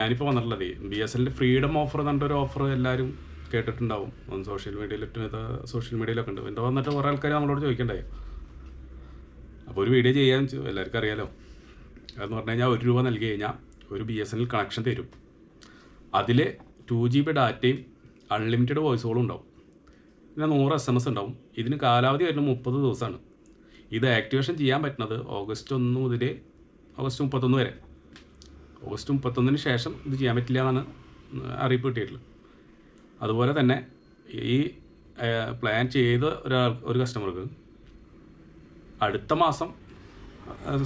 ഞാനിപ്പോൾ വന്നിട്ടുള്ളത് B S എല്ലിന്റെ ഫ്രീഡം ഓഫർ എന്ന് ഒരു ഓഫർ എല്ലാവരും കേട്ടിട്ടുണ്ടാവും. സോഷ്യൽ മീഡിയയിൽ സോഷ്യൽ മീഡിയയിലൊക്കെ ഉണ്ട്. എന്റെ വന്നിട്ട് കുറേ ആൾക്കാർ നമ്മളോട് ചോദിക്കണ്ടേ? അപ്പോൾ ഒരു വീഡിയോ ചെയ്യാൻ എല്ലാവർക്കും അറിയാലോ. അതെന്ന് പറഞ്ഞു കഴിഞ്ഞാൽ ഒരു രൂപ നൽകി കഴിഞ്ഞാൽ ഒരു B S N L connection തരും അതിൽ ടു ജി ബി ഡാറ്റയും അൺലിമിറ്റഡ് വോയിസ് കോളും ഉണ്ടാവും. പിന്നെ നൂറ് എസ് എം എസ് ഉണ്ടാവും. ഇതിന് കാലാവധി വരുന്നത് മുപ്പത് ദിവസമാണ് ഇത് ആക്ടിവേഷൻ ചെയ്യാൻ പറ്റുന്നത് ഓഗസ്റ്റ് ഒന്ന് മുതൽ ഓഗസ്റ്റ് മുപ്പത്തൊന്ന് വരെ. ഓഗസ്റ്റ് മുപ്പത്തൊന്നിന് ശേഷം ഇത് ചെയ്യാൻ പറ്റില്ല എന്നാണ് അറിയിപ്പ് കിട്ടിയിട്ടുള്ളത്. അതുപോലെ തന്നെ ഈ പ്ലാൻ ചെയ്ത ഒരാൾ ഒരു കസ്റ്റമർക്ക് അടുത്ത മാസം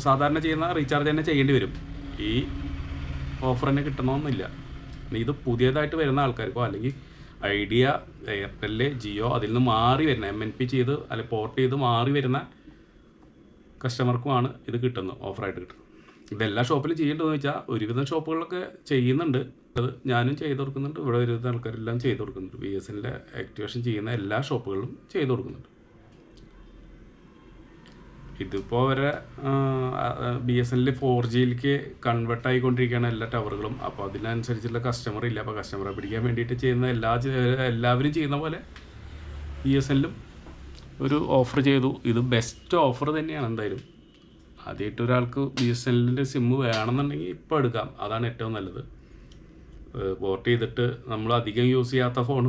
സാധാരണ ചെയ്യുന്ന റീചാർജ് തന്നെ ചെയ്യേണ്ടി വരും. ഈ ഓഫർ തന്നെ കിട്ടണമെന്നില്ല. ഇത് പുതിയതായിട്ട് വരുന്ന ആൾക്കാർക്കോ അല്ലെങ്കിൽ ഐഡിയ എയർടെൽ ജിയോ അതിൽ നിന്ന് മാറി വരുന്ന എം എൻ പി ചെയ്ത് അല്ലെങ്കിൽ പോർട്ട് ചെയ്ത് മാറി വരുന്ന കസ്റ്റമർക്കുമാണ് ഇത് കിട്ടുന്നത് ഓഫറായിട്ട് കിട്ടുന്നത്. ഇതെല്ലാ ഷോപ്പിലും ചെയ്യേണ്ടതെന്ന് വെച്ചാൽ ഒരുവിധം ഷോപ്പുകളിലൊക്കെ ചെയ്യുന്നുണ്ട്. അത് ഞാനും ചെയ്ത് കൊടുക്കുന്നുണ്ട്. ഇവിടെ ഒരുവിധം ആൾക്കാരെല്ലാം ചെയ്ത് കൊടുക്കുന്നുണ്ട്. ബി എസ് എന്റെ ആക്ടിവേഷൻ ചെയ്യുന്ന എല്ലാ ഷോപ്പുകളിലും ചെയ്ത് കൊടുക്കുന്നുണ്ട്. ഇതിപ്പോൾ അവരെ ബി എസ് എല്ലിൽ ഫോർ ജിയിലേക്ക് കൺവേർട്ട് ആയിക്കൊണ്ടിരിക്കുകയാണ് എല്ലാ ടവറുകളും. അപ്പോൾ അതിനനുസരിച്ചുള്ള കസ്റ്റമർ ഇല്ല. അപ്പോൾ കസ്റ്റമറെ പിടിക്കാൻ വേണ്ടിയിട്ട് ചെയ്യുന്ന എല്ലാ എല്ലാവരും ചെയ്യുന്ന പോലെ ബി എസ് എല്ലും ഒരു ഓഫർ ചെയ്തു. ഇത് ബെസ്റ്റ് ഓഫർ തന്നെയാണ് എന്തായാലും. ആദ്യമായിട്ട് ഒരാൾക്ക് ബി എസ് എല്ലിന്റെ സിമ്മ് വേണമെന്നുണ്ടെങ്കിൽ ഇപ്പോൾ എടുക്കാം. അതാണ് ഏറ്റവും നല്ലത്. പോർട്ട് ചെയ്തിട്ട് നമ്മൾ അധികം യൂസ് ചെയ്യാത്ത ഫോൺ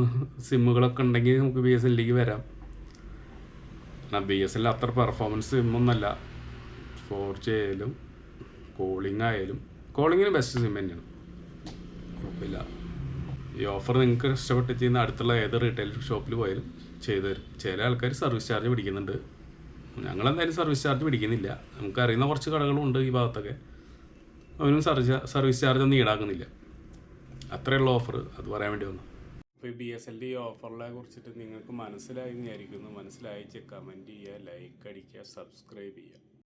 സിമ്മുകളൊക്കെ ഉണ്ടെങ്കിൽ നമുക്ക് ബി എസ് എല്ലിലേക്ക് വരാം. ബി എസ് എൽ അത്ര പെർഫോമൻസ് സിമ്മൊന്നല്ല ഫോർ ജി ആയാലും കോളിംഗ് ആയാലും കോളിങ്ങിന് ബെസ്റ്റ് സിം തന്നെയാണ്. കുഴപ്പമില്ല. ഈ ഓഫർ നിങ്ങൾക്ക് ഇഷ്ടപ്പെട്ട് ചെയ്യുന്ന അടുത്തുള്ള ഏത് റീറ്റെയിൽ ഷോപ്പിൽ പോയാലും ചെയ്തു തരും. ചില ആൾക്കാർ സർവീസ് ചാർജ് പിടിക്കുന്നുണ്ട്. ഞങ്ങളെന്തായാലും സർവീസ് ചാർജ് പിടിക്കുന്നില്ല. നമുക്കറിയുന്ന കുറച്ച് കടകളുണ്ട് ഈ ഭാഗത്തൊക്കെ. അവനും സർവീസ് സർവീസ് ചാർജ് ഒന്നും ഈടാക്കുന്നില്ല. അത്രയുള്ള ഓഫർ അത് പറയാൻ വേണ്ടി വന്നു. ഇപ്പോൾ ഈ ബി എസ് എൽ ഡി ഓഫറിനെ കുറിച്ചിട്ട് നിങ്ങൾക്ക് മനസ്സിലായി വിചാരിക്കുന്നു. മനസ്സിലായിച്ച് കമന്റ് ചെയ്യുക ലൈക്ക് അടിക്കുക സബ്സ്ക്രൈബ് ചെയ്യുക.